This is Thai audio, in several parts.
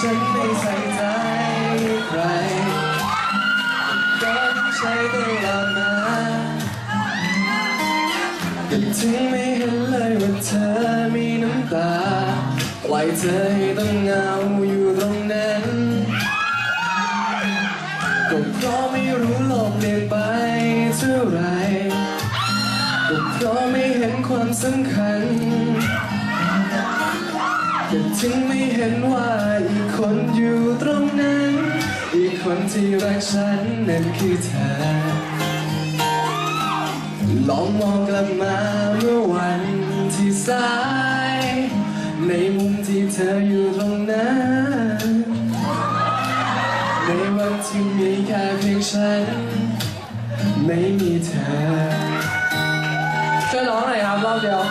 ฉันไม่ใส่ใจใครก็ใช้ตลอดมาก็ถึงไม่เห็นเลยว่าเธอมีน้ำตาปล่อยเธอให้ต้องเหงาอยู่ตรงนั้นก็เพราะไม่รู้โลกเปลี่ยนไปเท่าไรก็เพราะไม่เห็นความสำคัญก็ถึงไม่เห็นว่า คนที่รักฉันนั้นคือเธอ ลองมองกลับมาเมื่อวันที่สาย ในมุมที่เธออยู่ตรงนั้น ในวันที่มีแค่เพียงฉัน ไม่มีเธอ ช่วยร้องหน่อยครับรอบเดียว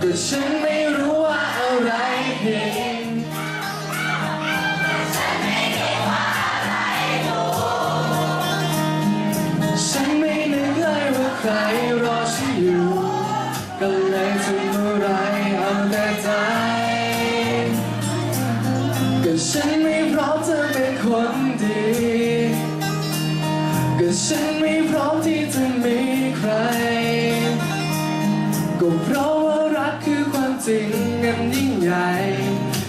ก็ฉันไม่รู้ว่าอะไรผิด ก็ฉันไม่พร้อมที่จะมีใคร ก็เพราะว่ารักคือความจริงอันยิ่งใหญ่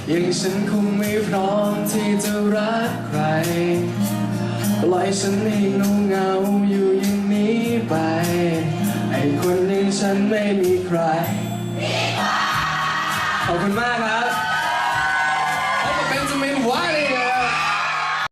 อย่างฉันคงไม่พร้อมที่จะรักใครปล่อยฉันให้เงาเงาอยู่อย่างนี้ไป ไอ้คนอย่งฉันไม่มีใคร ขอบคุณมากครับ